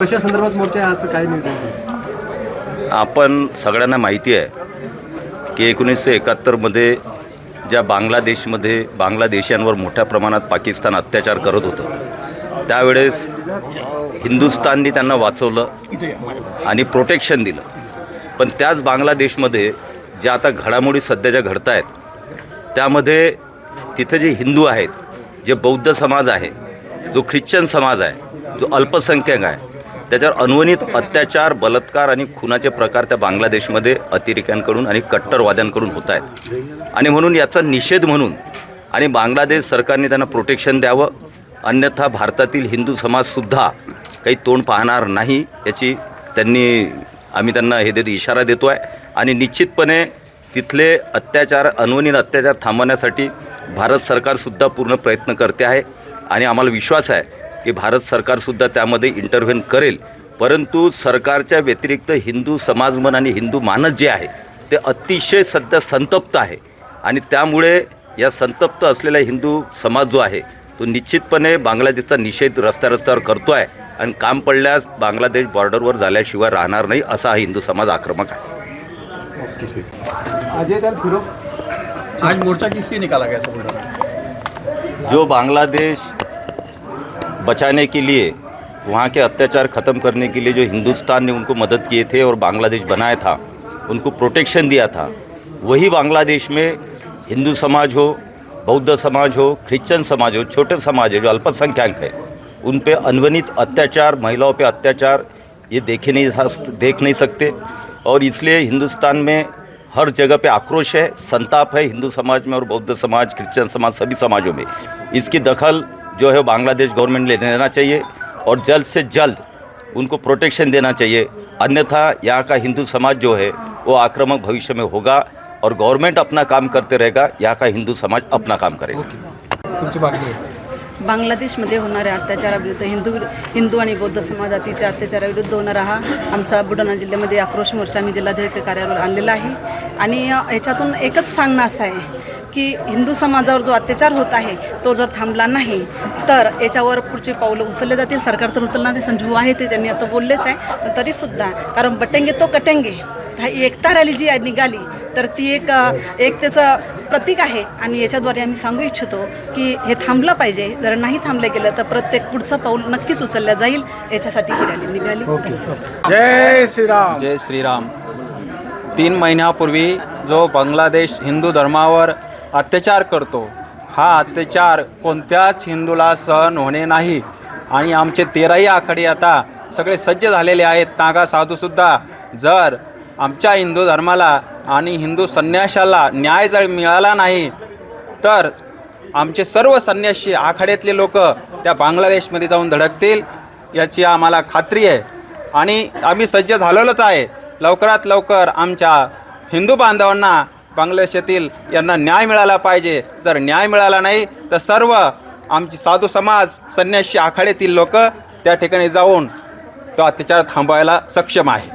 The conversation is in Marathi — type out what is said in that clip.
कशा संदर्भात मोर्चा आहे? आजचं काय आपण सगळ्यांना माहिती आहे की एकोणीसशे एकाहत्तरमध्ये ज्या बांगलादेशमध्ये बांगलादेशांवर मोठ्या प्रमाणात पाकिस्तान अत्याचार करत होतं त्यावेळेस हिंदुस्थाननी त्यांना वाचवलं आणि प्रोटेक्शन दिलं. पण त्याच बांगलादेशमध्ये ज्या आता घडामोडी सध्या ज्या घडत आहेत त्यामध्ये तिथे जे हिंदू आहेत जे बौद्ध समाज आहे जो ख्रिश्चन समाज आहे जो अल्पसंख्याक आहे त्याच्यावर अनवणित अत्याचार बलात्कार आणि खुनाचे प्रकार त्या बांगलादेशमध्ये अतिरेक्यांकडून आणि कट्टरवाद्यांकडून होत आहेत. आणि म्हणून याचा निषेध म्हणून आणि बांगलादेश सरकारने त्यांना प्रोटेक्शन द्यावं अन्यथा भारतातील हिंदू समाजसुद्धा काही तोंड पाहणार नाही याची त्यांनी आम्ही त्यांना हे देतो इशारा देतो आहे आणि निश्चितपणे तिथले अत्याचार अनवनीत अत्याचार थांबवण्यासाठी भारत सरकारसुद्धा पूर्ण प्रयत्न करते आहे. आणि आम्हाला विश्वास आहे की भारत सरकारसुद्धा त्यामध्ये इंटरव्हेन करेल. परंतु सरकारच्या व्यतिरिक्त हिंदू समाजमन आणि हिंदू मानस जे आहे ते अतिशय सध्या संतप्त आहे. आणि त्यामुळे या संतप्त असलेला हिंदू समाज जो आहे तो निश्चितपणे बांगलादेशचा निषेध रस्त्या रस्त्यावर करतो आहे आणि काम पडल्यास बांगलादेश बॉर्डरवर झाल्याशिवाय राहणार नाही असा हा हिंदू समाज आक्रमक आहे. अजय दल फिरोक आज मोर्चा लिए निकाला गया जो बांग्लादेश बचाने के लिए, वहाँ के अत्याचार ख़त्म करने के लिए जो हिंदुस्तान ने उनको मदद किए थे और बांग्लादेश बनाया था, उनको प्रोटेक्शन दिया था, वही बांग्लादेश में हिंदू समाज हो, बौद्ध समाज हो क्रिश्चियन समाज हो, छोटे समाज है जो अल्पसंख्यक है, उन पर अनवनित अत्याचार, महिलाओं पर अत्याचार, ये देखे नहीं देख नहीं सकते। और इसलिए हिंदुस्तान में हर जगह पे आक्रोश है, संताप है हिंदू समाज में और बौद्ध समाज क्रिश्चियन समाज, सभी समाजों में। इसकी दखल जो है बांग्लादेश गवर्नमेंट ले लेना चाहिए और जल्द से जल्द उनको प्रोटेक्शन देना चाहिए। अन्यथा यहाँ का हिंदू समाज जो है वो आक्रामक भविष्य में होगा और गवर्नमेंट अपना काम करते रहेगा यहाँ का हिंदू समाज अपना काम करेगा। तुमची मागणी आहे बांगलादेशमध्ये होणाऱ्या अत्याचाराविरुद्ध हिंदू हिंदू आणि बौद्ध समाजातीच्या अत्याचाराविरुद्ध होणारा हा आमचा बुलढाणा जिल्ह्यामध्ये आक्रोश मोर्चा आम्ही जिल्हाधिकारी कार्यालयावर आणलेला आहे. आणि याच्यातून एकच सांगणं असं आहे की हिंदू समाजावर जो अत्याचार होत आहे तो जर थांबला नाही तर याच्यावर पुढची पावलं उचलले जातील. सरकार तर उचलणार नाही संजीव आहे ते त्यांनी आता बोललेच आहे. पण तरीसुद्धा कारण बटेंगे तो कटेंगे. ही एकता रॅली जी आहे निघाली तर ती एक एक त्याचं प्रतीक आहे. आणि याच्याद्वारे आम्ही सांगू इच्छितो की हे थांबलं पाहिजे. जर नाही थांबलं गेलं तर प्रत्येक पुढचं पाऊल नक्कीच उचललं जाईल. याच्यासाठी ही रॅली निघाली. जय श्रीराम. जय श्रीराम. तीन महिन्यापूर्वी जो बांगलादेश हिंदू धर्मावर अत्याचार करतो. हा अत्याचार कोणत्याच हिंदूला सहन होणे नाही. आणि आमचे तेराही आखाडे आता सगळे सज्ज झालेले आहेत. नागा साधूसुद्धा जर आमच्या हिंदू धर्माला आणि हिंदू संन्याशाला न्याय जर मिळाला नाही तर आमचे सर्व संन्यासी आखाड्यातले लोक त्या बांगलादेशमध्ये जाऊन धडकतील याची आम्हाला खात्री आहे. आणि आम्ही सज्ज झालेलोच आहे. लवकरात लवकर आमच्या हिंदू बांधवांना बांगलादेशातील यांना न्याय मिळाला पाहिजे. जर न्याय मिळाला नाही तर सर्व आमची साधू समाज संन्यासी आखाड्यातील लोक त्या ठिकाणी जाऊन तो अत्याचार थांबवायला सक्षम आहे.